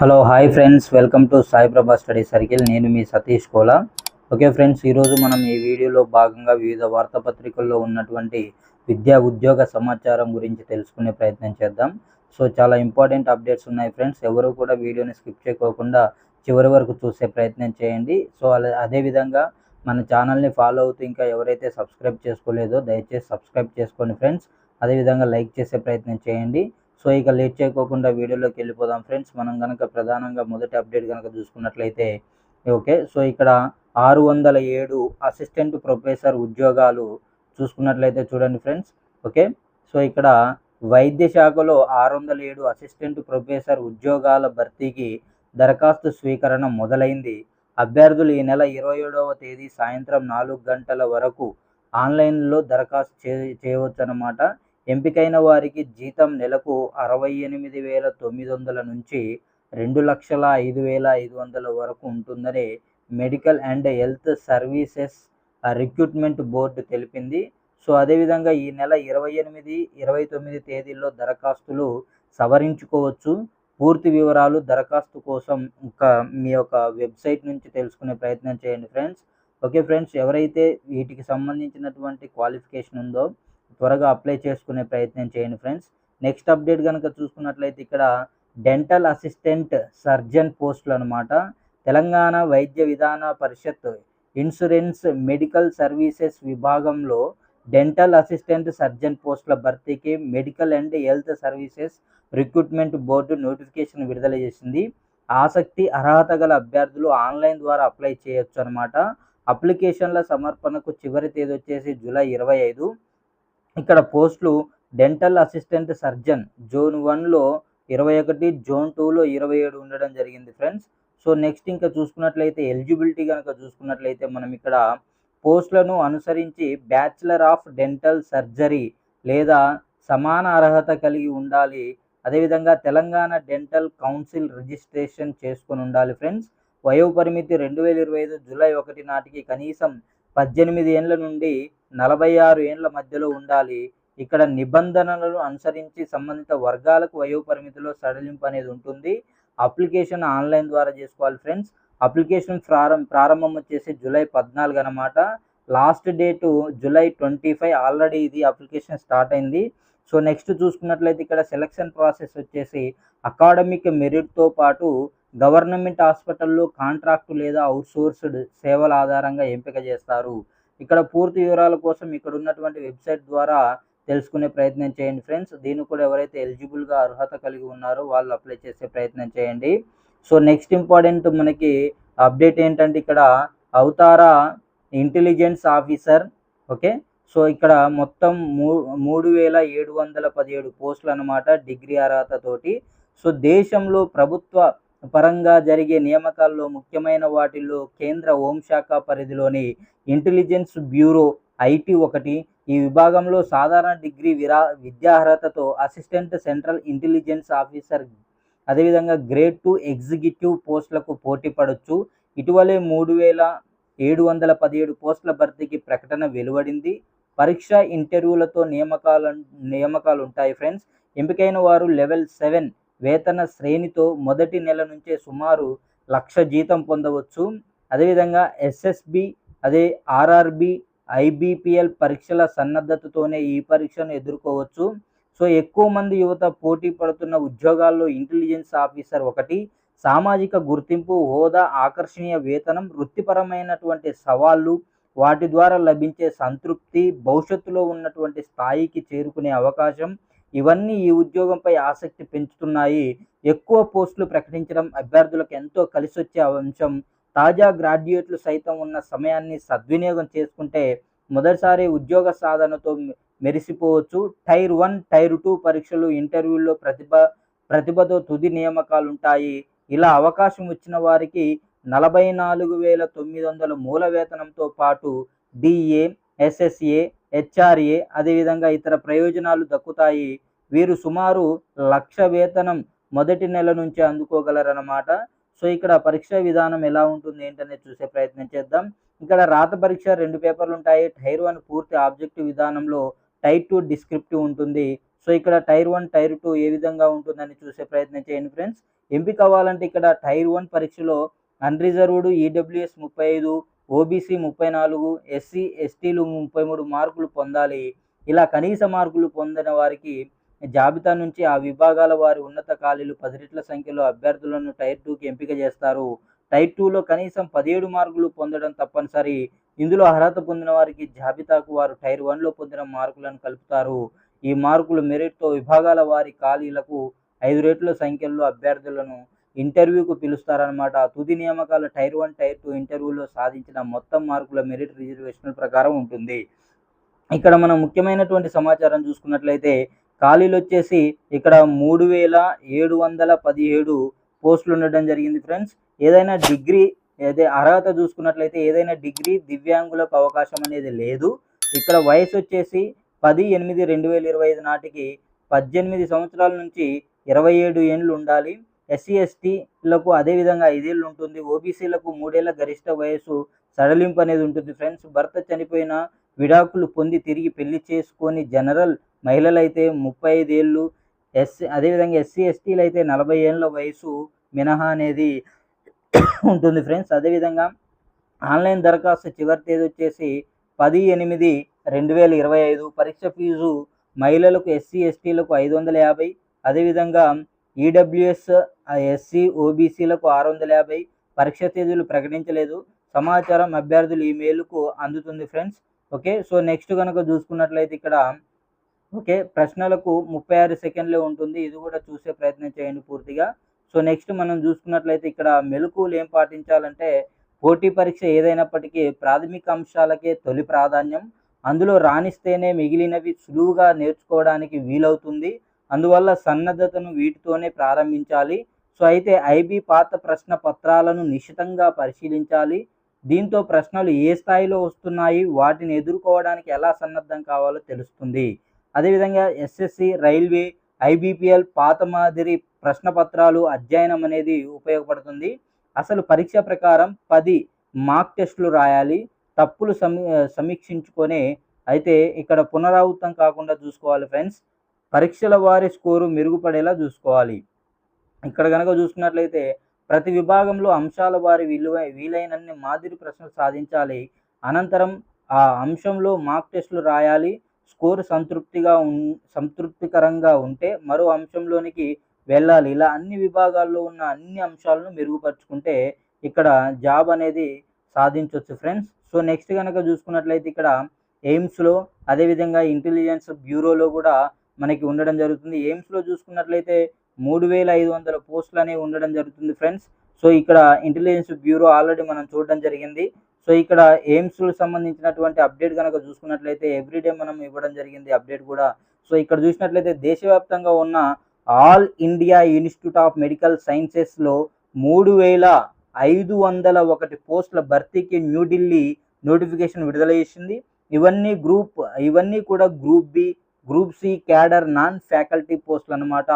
Hello hi friends welcome to Sai Prabha study circle నేను మీ Satish Kola. Okay friends ఈరోజు మనం ఈ వీడియోలో భాగంగా వివిధ వార్తాపత్రికల్లో ఉన్నటువంటి విద్యా ఉద్యోగ సమాచారం గురించి తెలుసుకునే ప్రయత్నం చేద్దాం. సో చాలా ఇంపార్టెంట్ అప్డేట్స్ ఉన్నాయి ఫ్రెండ్స్ ఎవరు కూడా వీడియోని స్కిప్ చేయకోకుండా చివరి వరకు చూసే ప్రయత్నం చేయండి. సో అలా అదేవిధంగా మన ఛానల్ని ఫాలో అవుతూ ఇంకా ఎవరైతే సబ్స్క్రైబ్ చేసుకోలేదో దయచేసి సబ్స్క్రైబ్ చేసుకోండి ఫ్రెండ్స్ అదేవిధంగా లైక్ చేసే ప్రయత్నం చేయండి. సో ఇక లేట్ చేయకోకుండా వీడియోలోకి వెళ్ళిపోదాం ఫ్రెండ్స్. మనం కనుక ప్రధానంగా మొదటి అప్డేట్ కనుక చూసుకున్నట్లయితే ఓకే సో ఇక్కడ ఆరు వందల ఏడు అసిస్టెంట్ ప్రొఫెసర్ ఉద్యోగాలు చూసుకున్నట్లయితే చూడండి ఫ్రెండ్స్ ఓకే. సో ఇక్కడ వైద్య శాఖలో ఆరు వందల ఏడు అసిస్టెంట్ ప్రొఫెసర్ ఉద్యోగాల భర్తీకి దరఖాస్తు స్వీకరణ మొదలైంది. అభ్యర్థులు ఈ నెల ఇరవై ఏడవ తేదీ సాయంత్రం నాలుగు గంటల వరకు ఆన్లైన్లో దరఖాస్తు చే చేయవచ్చు అన్నమాట ఎంపికైన వారికి జీతం నెలకు అరవై ఎనిమిది వేల తొమ్మిది వందల నుంచి రెండు లక్షల ఐదు వేల ఐదు వందల వరకు ఉంటుందని medical and health services recruitment board తెలిపింది. సో అదేవిధంగా ఈ నెల ఇరవై ఎనిమిది ఇరవై తొమ్మిది తేదీల్లో దరఖాస్తులు సవరించుకోవచ్చు. పూర్తి వివరాలు దరఖాస్తు కోసం ఇంకా మీ యొక్క వెబ్సైట్ నుంచి తెలుసుకునే ప్రయత్నం చేయండి ఫ్రెండ్స్. ఓకే ఫ్రెండ్స్ ఎవరైతే వీటికి సంబంధించినటువంటి క్వాలిఫికేషన్ ఉందో త్వరగా అప్లై చేసుకునే ప్రయత్నం చేయండి ఫ్రెండ్స్. నెక్స్ట్ అప్డేట్ కనుక చూసుకున్నట్లయితే ఇక్కడ డెంటల్ అసిస్టెంట్ సర్జన్ పోస్టులు అనమాట Telangana Vaidya Vidhana Parishad insurance medical services విభాగంలో డెంటల్ అసిస్టెంట్ సర్జన్ పోస్టుల భర్తీకి medical and health services recruitment board notification విడుదల చేసింది. ఆసక్తి అర్హత గల అభ్యర్థులు ఆన్లైన్ ద్వారా అప్లై చేయొచ్చు అనమాట అప్లికేషన్ల సమర్పణకు చివరి తేదీ వచ్చేసి జూలై ఇరవై ఐదు. ఇక్కడ పోస్టులు డెంటల్ అసిస్టెంట్ సర్జన్ జోన్ వన్లో ఇరవై ఒకటి జోన్ టూలో ఇరవై ఏడు ఉండడం జరిగింది ఫ్రెండ్స్. సో నెక్స్ట్ ఇంకా చూసుకున్నట్లయితే ఎలిజిబిలిటీ కనుక చూసుకున్నట్లయితే మనం ఇక్కడ పోస్టులను అనుసరించి బ్యాచిలర్ ఆఫ్ డెంటల్ సర్జరీ లేదా సమాన అర్హత కలిగి ఉండాలి. అదేవిధంగా తెలంగాణ డెంటల్ కౌన్సిల్ రిజిస్ట్రేషన్ చేసుకొని ఉండాలి ఫ్రెండ్స్. వయో పరిమితి రెండు వేల ఇరవై ఐదు జూలై ఒకటి నాటికి కనీసం పద్దెనిమిది ఏండ్ల నుండి నలభై ఆరు ఏండ్ల మధ్యలో ఉండాలి. ఇక్కడ నిబంధనలను అనుసరించి సంబంధిత వర్గాలకు వయో పరిమితిలో సడలింపు అనేది ఉంటుంది. అప్లికేషన్ ఆన్లైన్ ద్వారా చేసుకోవాలి ఫ్రెండ్స్. అప్లికేషన్ ప్రారంభ ప్రారంభం వచ్చేసి జూలై పద్నాలుగు అనమాట last date July twenty five. Already ఇది అప్లికేషన్ స్టార్ట్ అయింది. సో నెక్స్ట్ చూసుకున్నట్లయితే ఇక్కడ సెలక్షన్ ప్రాసెస్ వచ్చేసి అకాడమిక్ మెరిట్తో పాటు గవర్నమెంట్ హాస్పిటల్లో కాంట్రాక్టు లేదా అవుట్సోర్స్డ్ సేవల ఆధారంగా ఎంపిక చేస్తారు. ఇక్కడ పూర్తి వివరాల కోసం ఇక్కడ ఉన్నటువంటి వెబ్సైట్ ద్వారా తెలుసుకునే ప్రయత్నం చేయండి ఫ్రెండ్స్. దీన్ని కూడా ఎవరైతే ఎలిజిబుల్గా అర్హత కలిగి ఉన్నారో వాళ్ళు అప్లై చేసే ప్రయత్నం చేయండి. సో నెక్స్ట్ ఇంపార్టెంట్ మనకి అప్డేట్ ఏంటంటే ఇక్కడ అవతారా ఇంటెలిజెన్స్ ఆఫీసర్ ఓకే? సో ఇక్కడ మొత్తం మూ మూడు వేల ఏడు వందల పదిహేడు పోస్టులు అనమాట డిగ్రీ అర్హతతోటి సో దేశంలో ప్రభుత్వ పరంగా జరిగే నియామకాల్లో ముఖ్యమైన వాటిల్లో కేంద్ర హోంశాఖ పరిధిలోని ఇంటెలిజెన్స్ బ్యూరో ఐటీ ఒకటి. ఈ విభాగంలో సాధారణ డిగ్రీ విరా విద్యార్హతతో అసిస్టెంట్ సెంట్రల్ ఇంటెలిజెన్స్ ఆఫీసర్ అదేవిధంగా గ్రేడ్ టూ ఎగ్జిక్యూటివ్ పోస్టులకు పోటీ పడవచ్చు ఇటీవలే మూడు వేల ఏడు వందల పదిహేడు పోస్టుల భర్తీకి ప్రకటన వెలువడింది. పరీక్ష ఇంటర్వ్యూలతో నియామకాలు నియామకాలు ఉంటాయి ఫ్రెండ్స్. ఎంపికైన వారు లెవెల్ సెవెన్ వేతన శ్రేణితో మొదటి నెల నుంచే సుమారు లక్ష జీతం పొందవచ్చు. అదేవిధంగా ఎస్ఎస్బి అదే ఆర్ఆర్బి ఐబిపిఎల్ పరీక్షల సన్నద్ధతతోనే ఈ పరీక్షను ఎదుర్కోవచ్చు. సో ఎక్కువ మంది యువత పోటీ పడుతున్న ఉద్యోగాల్లో ఇంటెలిజెన్స్ ఆఫీసర్ ఒకటి సామాజిక గుర్తింపు హోదా ఆకర్షణీయ వేతనం వృత్తిపరమైనటువంటి సవాళ్ళు వాటి ద్వారా లభించే సంతృప్తి భవిష్యత్తులో ఉన్నటువంటి స్థాయికి చేరుకునే అవకాశం ఇవన్నీ ఈ ఉద్యోగంపై ఆసక్తి పెంచుతున్నాయి. ఎక్కువ పోస్టులు ప్రకటించడం అభ్యర్థులకు ఎంతో కలిసొచ్చే అంశం. తాజా గ్రాడ్యుయేట్లు సైతం ఉన్న సమయాన్ని సద్వినియోగం చేసుకుంటే మొదటిసారి ఉద్యోగ సాధనతో మెరిసిపోవచ్చు. టైర్ వన్ టైర్ టూ పరీక్షలు ఇంటర్వ్యూల్లో ప్రతిభ ప్రతిభతో తుది నియామకాలు ఉంటాయి ఇలా అవకాశం వచ్చిన వారికి నలభై నాలుగు వేల తొమ్మిది వందల మూల వేతనంతో పాటు డిఏ ఎస్ఎస్ఏ హెచ్ఆర్ఏ అదేవిధంగా ఇతర ప్రయోజనాలు దక్కుతాయి. వీరు సుమారు లక్ష వేతనం మొదటి నెల నుంచి అందుకోగలరన్నమాట. సో ఇక్కడ పరీక్ష విధానం ఎలా ఉంటుంది ఏంటనేది చూసే ప్రయత్నం చేద్దాం. ఇక్కడ రాత పరీక్ష రెండు పేపర్లు ఉంటాయి. టైర్ వన్ పూర్తి ఆబ్జెక్టివ్ విధానంలో టైర్ టూ డిస్క్రిప్టివ్ ఉంటుంది. సో ఇక్కడ టైర్ వన్ టైర్ టూ ఏ విధంగా ఉంటుందని చూసే ప్రయత్నం చేయండి ఫ్రెండ్స్. ఎంపిక అవ్వాలంటే ఇక్కడ టైర్ వన్ పరీక్షలో అన్రిజర్వ్డ్ ఈడబ్ల్యూఎస్ ముప్పై ఐదు ఓబీసీ ముప్పై నాలుగు ఎస్సీ ఎస్టీలు ముప్పై మూడు మార్కులు పొందాలి. ఇలా కనీస మార్కులు పొందిన వారికి జాబితా నుంచి ఆ విభాగాల వారి ఉన్నత ఖాళీలు పది రెట్ల సంఖ్యలో అభ్యర్థులను టైర్ టూకి ఎంపిక చేస్తారు. టైర్ టూలో కనీసం పదిహేడు మార్కులు పొందడం తప్పనిసరి. ఇందులో అర్హత పొందిన వారికి జాబితాకు వారు టైర్ వన్లో పొందిన మార్కులను కలుపుతారు. ఈ మార్కులు మెరిట్తో విభాగాల వారి ఖాళీలకు ఐదు రెట్ల సంఖ్యలో అభ్యర్థులను ఇంటర్వ్యూకు పిలుస్తారనమాట తుది నియామకాలు టైర్ వన్ టైర్ టూ ఇంటర్వ్యూలో సాధించిన మొత్తం మార్కుల మెరిట్ రిజర్వేషన్ ప్రకారం ఉంటుంది. ఇక్కడ మనం ముఖ్యమైనటువంటి సమాచారం చూసుకున్నట్లయితే ఖాళీలు వచ్చేసి ఇక్కడ మూడు వేల ఏడు వందల పదిహేడు పోస్టులు ఉండడం జరిగింది ఫ్రెండ్స్. ఏదైనా డిగ్రీ అయితే అర్హత చూసుకున్నట్లయితే ఏదైనా డిగ్రీ దివ్యాంగులకు అవకాశం అనేది లేదు. ఇక్కడ వయసు వచ్చేసి పది ఎనిమిది రెండు వేల ఇరవై ఐదు నాటికి పద్దెనిమిది సంవత్సరాల నుంచి ఇరవై ఏడు ఏండ్లు ఉండాలి. ఎస్సీ ఎస్టీలకు అదేవిధంగా ఐదేళ్ళు ఉంటుంది. ఓబీసీలకు మూడేళ్ళ గరిష్ట వయసు సడలింపు అనేది ఉంటుంది ఫ్రెండ్స్. భర్త చనిపోయిన విడాకులు పొంది తిరిగి పెళ్ళి చేసుకొని జనరల్ మహిళలు అయితే ముప్పై ఐదేళ్ళు ఎస్సీ అదేవిధంగా ఎస్సీ ఎస్టీలు అయితే నలభై ఏళ్ళ వయసు మినహా అనేది ఉంటుంది ఫ్రెండ్స్. అదేవిధంగా ఆన్లైన్ దరఖాస్తు చివరి తేదీ వచ్చేసి పది ఎనిమిది రెండు వేల ఇరవై ఐదు. పరీక్ష ఫీజు మహిళలకు ఎస్సీ ఎస్టీలకు ఐదు వందల యాభై. అదేవిధంగా ఈడబ్ల్యూఎస్ ఎస్సీ ఓబీసీలకు ఆరు వందల యాభై. పరీక్ష తేదీలు ప్రకటించలేదు. సమాచారం అభ్యర్థులు ఈ అందుతుంది ఫ్రెండ్స్. ఓకే సో నెక్స్ట్ కనుక చూసుకున్నట్లయితే ఇక్కడ ఓకే ప్రశ్నలకు ముప్పై ఆరు సెకండ్లే ఉంటుంది. ఇది కూడా చూసే ప్రయత్నం చేయండి పూర్తిగా. సో నెక్స్ట్ మనం చూసుకున్నట్లయితే ఇక్కడ మెలకువలు ఏం పాటించాలంటే పోటీ పరీక్ష ఏదైనప్పటికీ ప్రాథమిక అంశాలకే తొలి ప్రాధాన్యం. అందులో రాణిస్తేనే మిగిలినవి సులువుగా నేర్చుకోవడానికి వీలవుతుంది. అందువల్ల సన్నద్ధతను వీటితోనే ప్రారంభించాలి. సో అయితే ఐబీ పాత ప్రశ్న పత్రాలను నిశితంగా పరిశీలించాలి. దీంతో ప్రశ్నలు ఏ స్థాయిలో వస్తున్నాయి? వాటిని ఎదుర్కోవడానికి ఎలా సన్నద్ధం కావాలో తెలుస్తుంది. అదేవిధంగా ఎస్ఎస్సి రైల్వే ఐబీపీఎల్ పాత మాదిరి ప్రశ్న పత్రాలు అధ్యయనం అనేది ఉపయోగపడుతుంది. అసలు పరీక్ష ప్రకారం పది మాక్ టెస్టులు రాయాలి తప్పులు సమీ సమీక్షించుకొని అయితే ఇక్కడ పునరావృతం కాకుండా చూసుకోవాలి ఫ్రెండ్స్. పరీక్షల వారి స్కోరు మెరుగుపడేలా చూసుకోవాలి. ఇక్కడ కనుక చూసుకున్నట్లయితే ప్రతి విభాగంలో అంశాల వారి విలువ వీలైనన్ని మాదిరి ప్రశ్నలు సాధించాలి. అనంతరం ఆ అంశంలో మార్క్ టెస్టులు రాయాలి. స్కోర్ సంతృప్తిగా ఉన్ సంతృప్తికరంగా ఉంటే మరో అంశంలోనికి వెళ్ళాలి. ఇలా అన్ని విభాగాల్లో ఉన్న అన్ని అంశాలను మెరుగుపరుచుకుంటే ఇక్కడ జాబ్ అనేది సాధించవచ్చు ఫ్రెండ్స్. సో నెక్స్ట్ కనుక చూసుకున్నట్లయితే ఇక్కడ ఎయిమ్స్లో అదేవిధంగా ఇంటెలిజెన్స్ బ్యూరోలో కూడా మనకి ఉండడం జరుగుతుంది. ఎయిమ్స్లో చూసుకున్నట్లయితే మూడు వేల ఐదు వందల పోస్టులు అనేవి ఉండడం జరుగుతుంది ఫ్రెండ్స్. సో ఇక్కడ ఇంటెలిజెన్స్ బ్యూరో ఆల్రెడీ మనం చూడడం జరిగింది. సో ఇక్కడ ఎయిమ్స్ సంబంధించినటువంటి అప్డేట్ కనుక చూసుకున్నట్లయితే ఎవ్రీడే మనం ఇవ్వడం జరిగింది అప్డేట్ కూడా. సో ఇక్కడ చూసినట్లయితే దేశవ్యాప్తంగా ఉన్న all India institute of medical సైన్సెస్లో మూడు వేల ఐదు వందల ఒకటి పోస్టుల భర్తీకి న్యూఢిల్లీ నోటిఫికేషన్ విడుదల చేసింది. ఇవన్నీ గ్రూప్ ఇవన్నీ కూడా group B group C cadre non faculty పోస్టులు అనమాట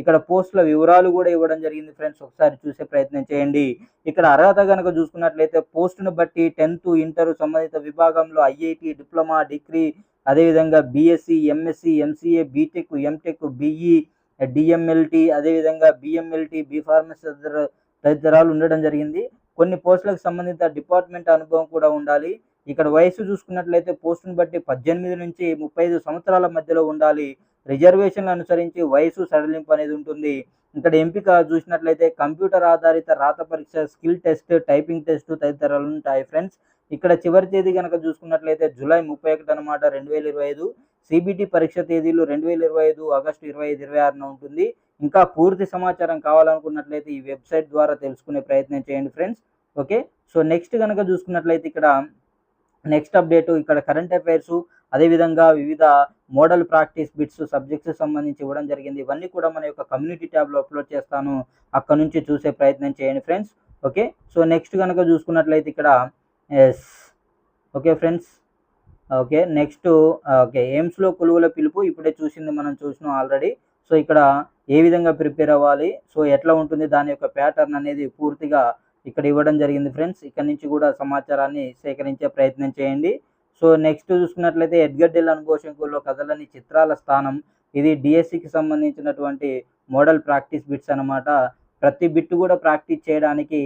ఇక్కడ పోస్టుల వివరాలు కూడా ఇవ్వడం జరిగింది ఫ్రెండ్స్. ఒకసారి చూసే ప్రయత్నం చేయండి. ఇక్కడ అర్హత కనుక చూసుకున్నట్లయితే పోస్టును బట్టి టెన్త్ ఇంటర్ సంబంధిత విభాగంలో ఐఐటి డిప్లొమా డిగ్రీ అదేవిధంగా BSc MSc MCA BTech MTech BE DMLT అదేవిధంగా బిఎంఎల్టీ బి ఫార్మసీ తదితర తదితరాలు ఉండడం జరిగింది. కొన్ని పోస్టులకు సంబంధిత డిపార్ట్మెంట్ అనుభవం కూడా ఉండాలి. ఇక్కడ వయసు చూసుకున్నట్లయితే పోస్టును బట్టి పద్దెనిమిది నుంచి ముప్పై ఐదు సంవత్సరాల మధ్యలో ఉండాలి. రిజర్వేషన్లు అనుసరించి వయసు సడలింపు అనేది ఉంటుంది. ఇక్కడ ఎంపిక చూసినట్లయితే కంప్యూటర్ ఆధారిత రాత పరీక్ష స్కిల్ టెస్ట్ టైపింగ్ టెస్ట్ తదితరాలు ఉంటాయి ఫ్రెండ్స్. ఇక్కడ చివరి తేదీ కనుక చూసుకున్నట్లయితే జూలై ముప్పై ఒకటి అనమాట రెండు వేల ఇరవై ఐదు. సిబిటి పరీక్ష తేదీలు రెండు వేల ఇరవై ఐదు ఆగస్టు ఇరవై ఐదు ఇరవై ఆరున ఉంటుంది. ఇంకా పూర్తి సమాచారం కావాలనుకున్నట్లయితే ఈ వెబ్సైట్ ద్వారా తెలుసుకునే ప్రయత్నం చేయండి ఫ్రెండ్స్. ఓకే? సో నెక్స్ట్ కనుక చూసుకున్నట్లయితే ఇక్కడ నెక్స్ట్ అప్డేట్ ఇక్కడ కరెంట్ అఫైర్స్ అదేవిధంగా వివిధ మోడల్ ప్రాక్టీస్ బిట్స్ సబ్జెక్ట్స్ సంబంధించి ఇవ్వడం జరిగింది. ఇవన్నీ కూడా మన యొక్క కమ్యూనిటీ ట్యాబ్లో అప్లోడ్ చేస్తాను. అక్కడ నుంచి చూసే ప్రయత్నం చేయండి ఫ్రెండ్స్. ఓకే? సో నెక్స్ట్ కనుక చూసుకున్నట్లయితే ఇక్కడ yes. Okay friends? Okay next okay. ఎయిమ్స్లో కొలువుల పిలుపు ఇప్పుడే చూసింది మనం చూసినాం ఆల్రెడీ. సో ఇక్కడ ఏ విధంగా ప్రిపేర్ అవ్వాలి? సో ఎట్లా ఉంటుంది? దాని యొక్క ప్యాటర్న్ అనేది పూర్తిగా ఇక్కడ ఇవ్వడం జరిగింది ఫ్రెండ్స్. ఇక్కడ నుంచి కూడా సమాచారాన్ని సేకరించే ప్రయత్నం చేయండి. సో నెక్స్ట్ చూసుకున్నట్లయితే ఎడ్గడ్డెల్ అనుభవశంకుల్లో కథలని చిత్రాల స్థానం. ఇది డిఎస్సికి సంబంధించినటువంటి మోడల్ ప్రాక్టీస్ బిట్స్ అనమాట ప్రతి బిట్ కూడా ప్రాక్టీస్ చేయడానికి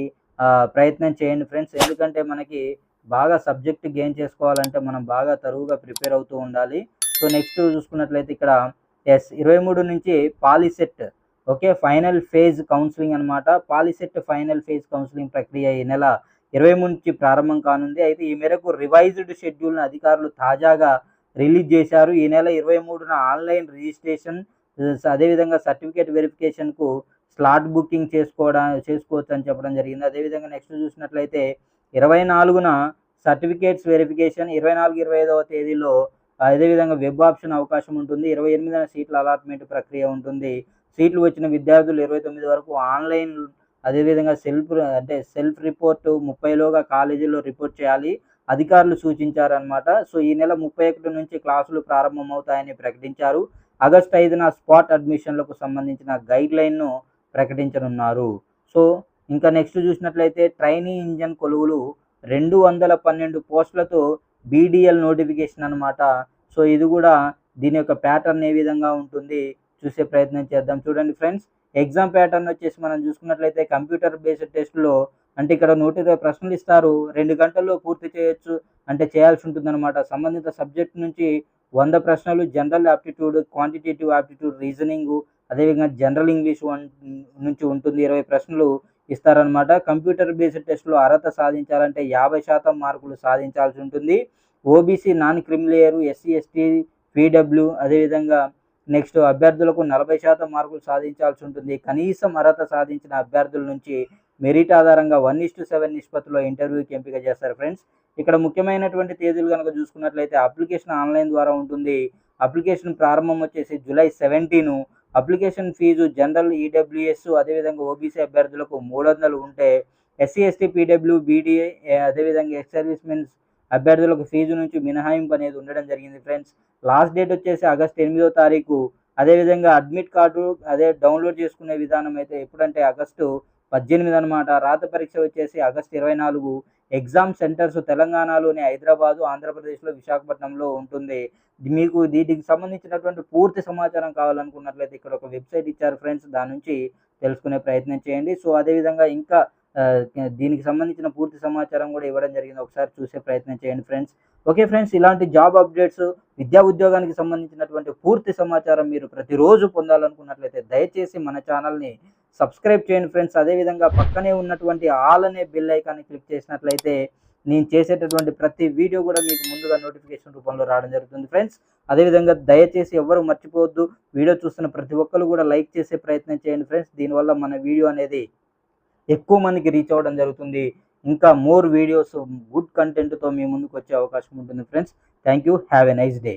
ప్రయత్నం చేయండి ఫ్రెండ్స్. ఎందుకంటే మనకి బాగా సబ్జెక్ట్ గెయిన్ చేసుకోవాలంటే మనం బాగా తరువుగా ప్రిపేర్ అవుతూ ఉండాలి. సో నెక్స్ట్ చూసుకున్నట్లయితే ఇక్కడ ఎస్ ఇరవై మూడు నుంచి Polycet okay final phase counselling అనమాట పాలిసెట్ ఫైనల్ ఫేజ్ కౌన్సిలింగ్ ప్రక్రియ ఈ నెల ఇరవై నుంచి ప్రారంభం కానుంది. అయితే ఈ మేరకు రివైజ్డ్ షెడ్యూల్ను అధికారులు తాజాగా రిలీజ్ చేశారు. ఈ నెల ఇరవై మూడున ఆన్లైన్ రిజిస్ట్రేషన్ అదేవిధంగా సర్టిఫికేట్ వెరిఫికేషన్కు స్లాట్ బుకింగ్ చేసుకోవడం చేసుకోవచ్చు అని చెప్పడం జరిగింది. అదేవిధంగా నెక్స్ట్ చూసినట్లయితే ఇరవై నాలుగున సర్టిఫికేట్స్ వెరిఫికేషన్ ఇరవై నాలుగు ఇరవై ఐదవ తేదీలో అదేవిధంగా వెబ్ ఆప్షన్ అవకాశం ఉంటుంది. ఇరవై ఎనిమిదిన సీట్ల అలాట్మెంట్ ప్రక్రియ ఉంటుంది. సీట్లు వచ్చిన విద్యార్థులు ఇరవై తొమ్మిది వరకు ఆన్లైన్ అదేవిధంగా సెల్ఫ్ అంటే సెల్ఫ్ రిపోర్ట్ ముప్పైలోగా కాలేజీలో రిపోర్ట్ చేయాలి. అధికారులు సూచించారనమాట సో ఈ నెల ముప్పై ఒకటి నుంచి క్లాసులు ప్రారంభమవుతాయని ప్రకటించారు. ఆగస్టు ఐదున స్పాట్ అడ్మిషన్లకు సంబంధించిన గైడ్ లైన్ను ప్రకటించనున్నారు. సో ఇంకా నెక్స్ట్ చూసినట్లయితే ట్రైనీ ఇంజన్ కొలువులు రెండు వందల పన్నెండు పోస్టులతో బీడీఎల్ నోటిఫికేషన్ అనమాట సో ఇది కూడా దీని యొక్క ప్యాటర్న్ ఏ విధంగా ఉంటుంది చూసే ప్రయత్నం చేద్దాం. చూడండి ఫ్రెండ్స్ ఎగ్జామ్ ప్యాటర్న్ వచ్చేసి మనం చూసుకున్నట్లయితే కంప్యూటర్ బేస్డ్ టెస్ట్లో అంటే ఇక్కడ నూట ఇరవై ప్రశ్నలు ఇస్తారు. రెండు గంటల్లో పూర్తి చేయొచ్చు. అంటే చేయాల్సి ఉంటుందన్నమాట. సంబంధిత సబ్జెక్ట్ నుంచి వంద ప్రశ్నలు general aptitude quantitative aptitude reasoning అదేవిధంగా జనరల్ ఇంగ్లీష్ వన్ నుంచి ఉంటుంది ఇరవై ప్రశ్నలు ఇస్తారనమాట కంప్యూటర్ బేస్డ్ టెస్ట్లో అర్హత సాధించాలంటే యాభై శాతం మార్కులు సాధించాల్సి ఉంటుంది. OBC non creamy layer SC ST PW అదేవిధంగా నెక్స్ట్ అభ్యర్థులకు నలభై శాతం మార్కులు సాధించాల్సి ఉంటుంది. కనీసం అర్హత సాధించిన అభ్యర్థుల నుంచి మెరిట్ ఆధారంగా వన్ ఇస్ టు సెవెన్ నిష్పత్తిలో ఇంటర్వ్యూకి ఎంపిక చేస్తారు ఫ్రెండ్స్. ఇక్కడ ముఖ్యమైనటువంటి తేదీలు కనుక చూసుకున్నట్లయితే అప్లికేషన్ ఆన్లైన్ ద్వారా ఉంటుంది. అప్లికేషన్ ప్రారంభం వచ్చేసి July seventeen. Application fee general EWS అదేవిధంగా ఓబీసీ అభ్యర్థులకు మూడు వందలు ఉంటే ఎస్సీ ఎస్టీ పీడబ్ల్యూ బీడీఏ అదేవిధంగా ఎక్స్ సర్వీస్ మెన్స్ అభ్యర్థులకు ఫీజు నుంచి మినహాయింపు అనేది ఉండడం జరిగింది ఫ్రెండ్స్. లాస్ట్ డేట్ వచ్చేసి ఆగస్ట్ ఎనిమిదో తారీఖు. అదేవిధంగా అడ్మిట్ కార్డు అదే డౌన్లోడ్ చేసుకునే విధానం అయితే ఎప్పుడంటే ఆగస్టు పద్దెనిమిది అనమాట రాత పరీక్ష వచ్చేసి ఆగస్ట్ ఇరవై నాలుగు. ఎగ్జామ్ సెంటర్స్ తెలంగాణలోని హైదరాబాదు ఆంధ్రప్రదేశ్లో విశాఖపట్నంలో ఉంటుంది. మీకు దీనికి సంబంధించినటువంటి పూర్తి సమాచారం కావాలనుకున్నట్లయితే ఇక్కడ ఒక వెబ్సైట్ ఇచ్చారు ఫ్రెండ్స్. దాని నుంచి తెలుసుకునే ప్రయత్నం చేయండి. సో అదేవిధంగా ఇంకా దీనికి సంబంధించిన పూర్తి సమాచారం కూడా ఇవ్వడం జరిగింది. ఒకసారి చూసే ప్రయత్నం చేయండి ఫ్రెండ్స్. ఓకే ఫ్రెండ్స్ ఇలాంటి జాబ్ అప్డేట్స్ విద్యా ఉద్యోగానికి సంబంధించినటువంటి పూర్తి సమాచారం మీరు ప్రతిరోజు పొందాలనుకున్నట్లయితే దయచేసి మన ఛానల్ని సబ్స్క్రైబ్ చేయండి ఫ్రెండ్స్. అదేవిధంగా పక్కనే ఉన్నటువంటి ఆల్ అనే బిల్ ఐకాన్ని క్లిక్ చేసినట్లయితే నేను చేసేటటువంటి ప్రతి వీడియో కూడా మీకు ముందుగా నోటిఫికేషన్ రూపంలో రావడం జరుగుతుంది ఫ్రెండ్స్. అదేవిధంగా దయచేసి ఎవరు మర్చిపోవద్దు. వీడియో చూస్తున్న ప్రతి ఒక్కరు కూడా లైక్ చేసే ప్రయత్నం చేయండి ఫ్రెండ్స్. దీనివల్ల మన వీడియో అనేది ఎక్కువ మందికి రీచ్ అవ్వడం జరుగుతుంది. ఇంకా మోర్ వీడియోస్ గుడ్ కంటెంట్తో మీ ముందుకు వచ్చే అవకాశం ఉంటుంది friends thank you have a nice day